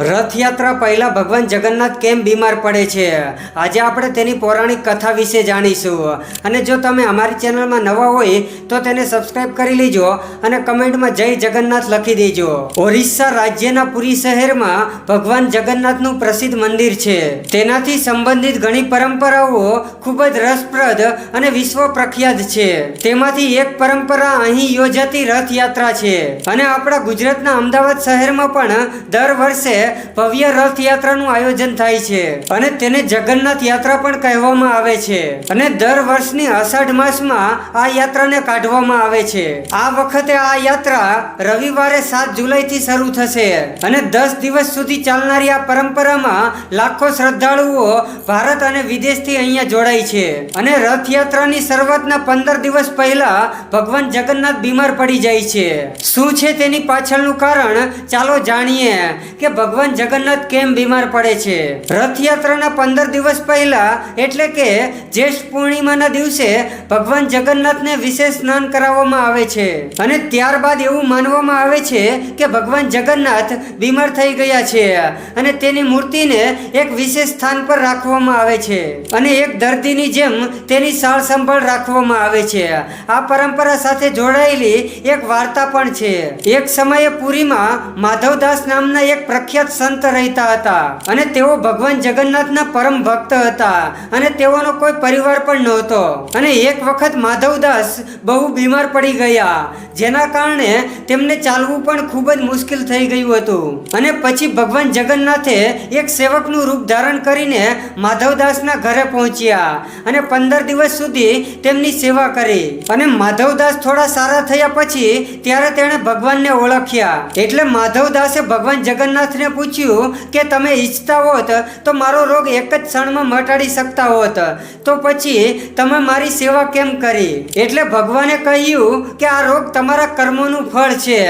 રથયાત્રા પહેલા ભગવાન જગન્નાથ કેમ બીમાર પડે છે? આજે આપણે તેની પૌરાણિક કથા વિશે જાણીશું. અને જો તમે અમારી ચેનલમાં નવા હોય, તો તેને સબસ્ક્રાઇબ કરી લેજો અને કમેન્ટમાં જય જગન્નાથ લખી દેજો. ઓરિસ્સા રાજ્યના પુરી શહેરમાં ભગવાન જગન્નાથનું પ્રસિદ્ધ મંદિર છે. તેનાથી સંબંધિત ઘણી પરંપરાઓ ખૂબ જ રસપ્રદ અને વિશ્વ પ્રખ્યાત છે. તેમાંથી એક પરંપરા અહીં યોજાતી રથયાત્રા છે. અને આપણા ગુજરાતના અમદાવાદ શહેરમાં પણ દર વર્ષે ભવ્ય રથયાત્રાનું આયોજન થાય છે. અને તેને જગન્નાથ યાત્રા પણ કહેવામાં આવે છે. અને દર વર્ષની અષાઢ માસમાં આ યાત્રાને કાઢવામાં આવે છે. આ વખતે આ યાત્રા રવિવારે સાત જુલાઈથી શરૂ થશે. અને દસ દિવસ સુધી ચાલનારી આ પરંપરામાં લાખો શ્રદ્ધાળુઓ ભારત અને વિદેશથી અહીંયા જોડાય છે. અને રથયાત્રાની શરૂઆતના પંદર દિવસ પહેલા ભગવાન જગન્નાથ બીમાર પડી જાય છે. શું છે તેની પાછળનું કારણ? ચાલો જાણીએ કે ભગવાન જગન્નાથ કેમ બીમાર પડે છે? રથયાત્રાના પંદર દિવસ પહેલા એટલે કે જ્યેષ્ઠ પૂર્ણિમાના દિવસે ભગવાન જગન્નાથને વિશેષ સ્નાન કરાવવામાં આવે છે. અને ત્યારબાદ એવું માનવામાં આવે છે કે ભગવાન જગન્નાથ બીમાર થઈ ગયા છે અને તેની મૂર્તિને એક વિશેષ સ્થાન પર રાખવામાં આવે છે. અને એક દર્દીની જેમ તેની સાર સંભાળ રાખવામાં આવે છે. આ પરંપરા સાથે જોડાયેલી એક વાર્તા પણ છે. એક સમયે પુરીમાં માધવદાસ નામના એક પ્રખ્યાત સંત રહેતા હતા અને તેઓ ભગવાન જગન્નાથના પરમ ભક્ત હતા અને તેઓનો કોઈ પરિવાર પણ નહોતો. અને એક વખત માધવદાસ બહુ બીમાર પડી ગયા, જેના કારણે તેમને ચાલવું પણ ખૂબ જ મુશ્કેલ થઈ ગયું હતું. અને પછી ભગવાન જગન્નાથે એક સેવકનું રૂપ ધારણ કરીને માધવદાસના ઘરે પહોંચ્યા અને પંદર દિવસ સુધી તેમની સેવા કરી. અને માધવદાસ થોડા સારા થયા પછી ત્યારે તેણે ભગવાનને ઓળખ્યા. એટલે માધવદાસે ભગવાન જગન્નાથને પૂછ્યું કે તમે ઈચ્છતા હોત તો મારો રોગ એક જ ક્ષણમાં મટાડી શકતા હોત. તો પછી તમે મારી સેવા કેમ કરી? એટલે ભગવાને કહ્યું કે આ રોગ તમારા કર્મોનું ફળ છે,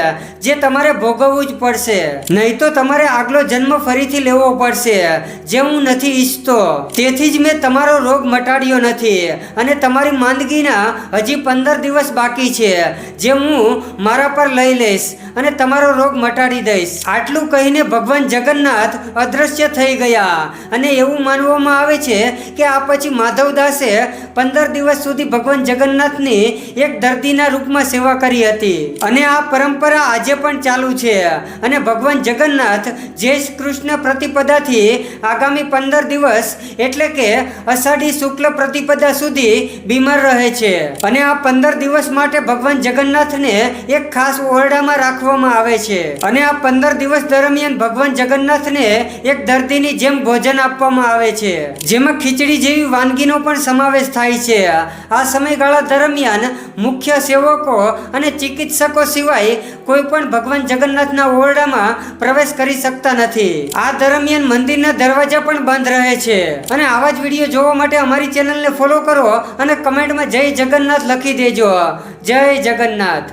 જે તમારે ભોગવવું જ પડશે. નહીં તો તમારે આગલો જન્મ ફરીથી લેવો પડશે, જે હું નથી ઈચ્છતો. તેથી જ મેં તમારો રોગ મટાડ્યો નથી અને તમારી માંદગીના હજી પંદર દિવસ બાકી છે, જે હું મારા પર લઈ લઈશ અને તમારો રોગ મટાડી દઈશ. આટલું કહીને ભગવાન જગન્નાથ અદ્રશ્ય થઈ ગયા. અને એવું માનવામાં આવે છે કે આ પછી માધવદાસે પંદર દિવસ સુધી ભગવાન જગન્નાથની એક દર્દીના રૂપમાં સેવા કરી હતી. અને આ પરંપરા આજે પણ ચાલુ છે. અને ભગવાન જગન્નાથ જય શ્રી કૃષ્ણ પ્રતિપદાથી આગામી પંદર દિવસ એટલે કે અષાઢી શુક્લ પ્રતિપદા સુધી બીમાર રહે છે. અને આ પંદર દિવસ માટે ભગવાન જગન્નાથને એક ખાસ ઓરડામાં રાખવામાં આવે છે. અને આ પંદર દિવસ દરમિયાન ભગવાન જગન્નાથને એક દર્દીની જેમ ભોજન આપવામાં આવે છે. જેમાં ખીચડી જેવી વાનગીનો પણ સમાવેશ થાય છે. આ સમયગાળા દરમિયાન મુખ્ય સેવકો અને ચિકિત્સકો સિવાય કોઈ પણ ભગવાન જગન્નાથના ઓરડામાં પ્રવેશ કરી શકતા નથી. આ દરમિયાન મંદિરના દરવાજા પણ બંધ રહે છે. અને આવા જ વીડિયો જોવા માટે અમારી ચેનલને ફોલો કરો અને કમેન્ટમાં જય જગન્નાથ લખી દેજો. જય જગન્નાથ.